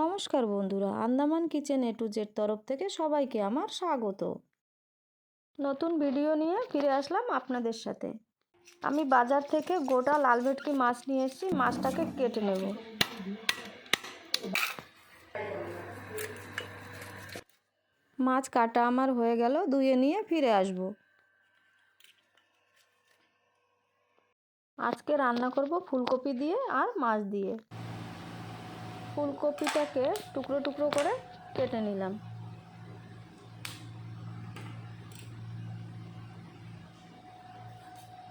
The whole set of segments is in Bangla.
নমস্কার বন্ধুরা, Andaman kitchen A to Z তরফ থেকে সবাইকে আমার স্বাগত। নতুন ভিডিও নিয়ে ফিরে আসলাম আপনাদের সাথে। আমি বাজার থেকে গোটা লাল ভেটকি মাছ নিয়ে এসেছি, মাছটাকে কেটে নেব। মাছ কাটা আমার হয়ে গেল, ধুয়ে নিয়ে ফিরে আসব। আজকে রান্না করব ফুলকপি দিয়ে আর মাছ দিয়ে। ফুলকপিটাকে টুকরো টুকরো করে কেটে নিলাম।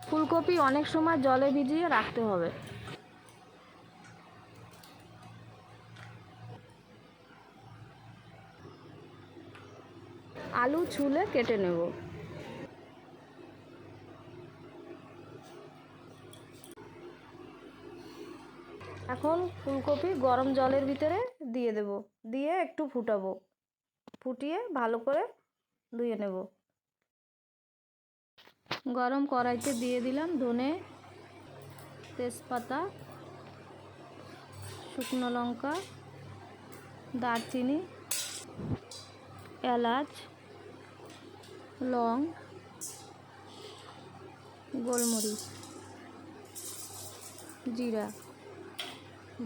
ফুলকপি অনেক সময় জলে ভিজিয়ে রাখতে হবে। আলু ছুলে কেটে নেব। এখন ফুলকপি গরম জলের ভিতরে দিয়ে দেব। দিয়ে একটু ফুটাবো। ফুটিয়ে ভালো করে ধুয়ে নেব। গরম কড়াইতে দিয়ে দিলাম ধনে তেজপাতা, শুকনো লঙ্কা, দারচিনি, এলাচ, লং, গোলমরিচ, জিরা।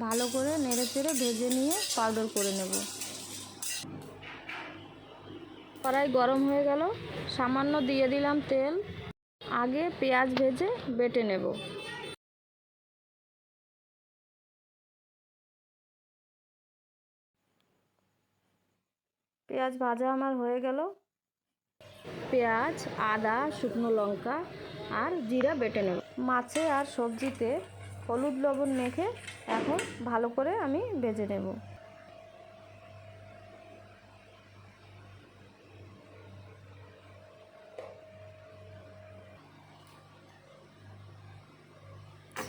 ভালো করে নেড়ে চেড়ে ভেজে নিয়ে পাউডার করে নেব। কড়াই গরম হয়ে গেল। সামান্য দিয়ে দিলাম তেল। আগে পেঁয়াজ ভেজে বেটে নেব। পেঁয়াজ ভাজা আমার হয়ে গেল। পেঁয়াজ, আদা, শুকনো লঙ্কা আর জিরা বেটে নেব। মাছে আর সবজিতে হলুদ লবণ মেখে এখন ভালো করে আমি ভেজে নেব।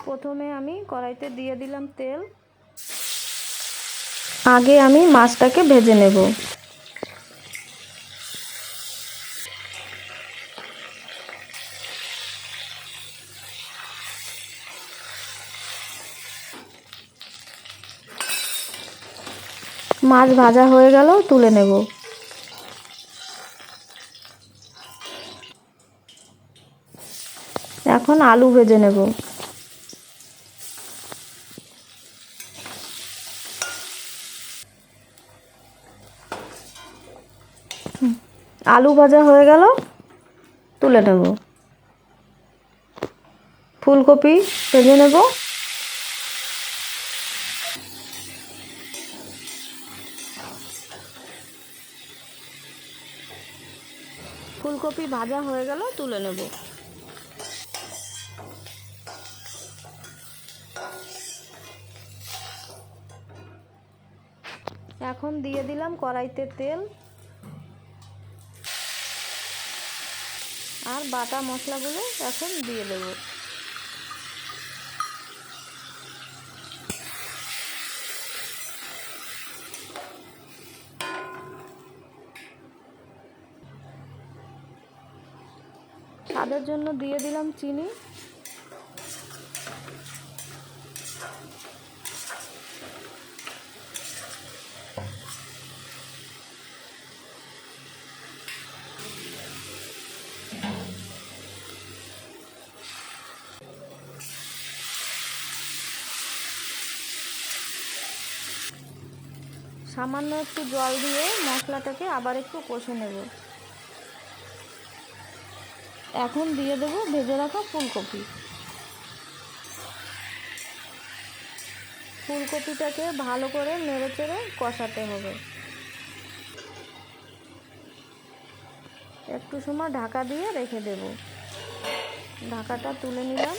প্রথমে আমি কড়াইতে দিয়ে দিলাম তেল। আগে আমি মাছটাকে ভেজে নেব। মাছ ভাজা হয়ে গেল, তুলে নেব। এখন আলু ভেজে নেব। আলু ভাজা হয়ে গেল, তুলে নেব। ফুলকপি ভেজে নেব। ফুলকপি ভাজা হয়ে গেল, তুলে নেব। এখন দিয়ে দিলাম কড়াইতে তেল আর বাটা মশলাগুলো এখন দিয়ে দেব। স্বাদের জন্য দিয়ে দিলাম চিনি। সামান্য একটু জল দিয়ে মশলাটাকে আবার একটু কষে নেব। এখন দিয়ে দেব, ভেজে রাখা ফুলকপি। ফুলকপিটাকে ভালো করে নেড়ে চেড়ে কষাতে হবে। একটু সময় ঢাকা দিয়ে রেখে দেব। ঢাকাটা তুলে নিলাম।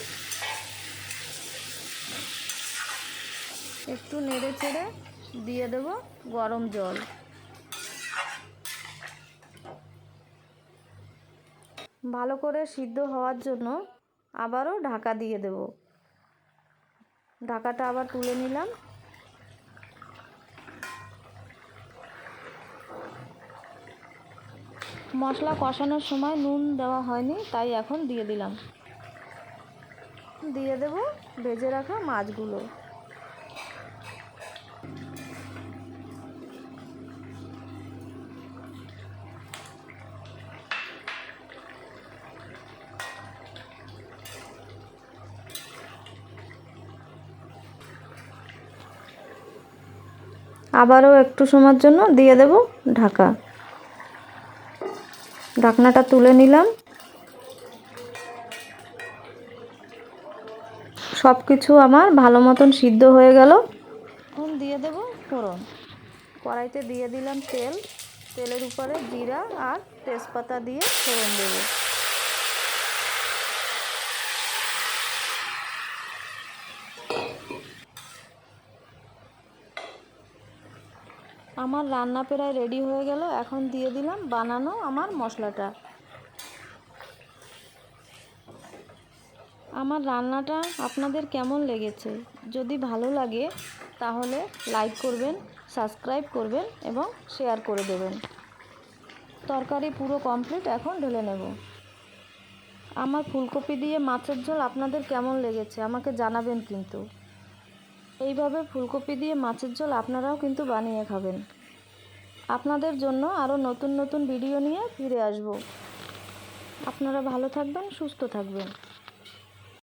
একটু নেড়ে চেড়ে দিয়ে দেব গরম জল। ভালো করে সিদ্ধ হওয়ার জন্য আবারও ঢাকা দিয়ে দেব। ঢাকাটা আবার তুলে নিলাম। মশলা কষানোর সময় নুন দেওয়া হয়নি, তাই এখন দিয়ে দিলাম। দিয়ে দেব ভেজে রাখা মাছগুলো। আবারও একটু সময়ের জন্য দিয়ে দেব ঢাকা। ঢাকনাটা তুলে নিলাম। সব কিছু আমার ভালো মতন সিদ্ধ হয়ে গেল। এখন দিয়ে দেব ফোড়ন। কড়াইতে দিয়ে দিলাম তেল। তেলের উপরে জিরা আর তেজপাতা দিয়ে ফোড়ন দেব। আমার রান্না প্রায় রেডি হয়ে গেল। এখন দিয়ে দিলাম বানানো আমার মশলাটা। আমার রান্নাটা আপনাদের কেমন লেগেছে? যদি ভালো লাগে, তাহলে লাইক করবেন, সাবস্ক্রাইব করবেন এবং শেয়ার করে দেবেন। তরকারি পুরো কমপ্লিট, এখন ঢেলে নেব। আমার ফুলকপি দিয়ে মাছের ঝোল আপনাদের কেমন লেগেছে? আমাকে জানাবেন কিন্তু। এইভাবে ফুলকপি দিয়ে মাছের ঝোল আপনারাও কিন্তু বানিয়ে খাবেন। আপনাদের জন্য আরও নতুন নতুন ভিডিও নিয়ে ফিরে আসব। আপনারা ভালো থাকবেন, সুস্থ থাকবেন।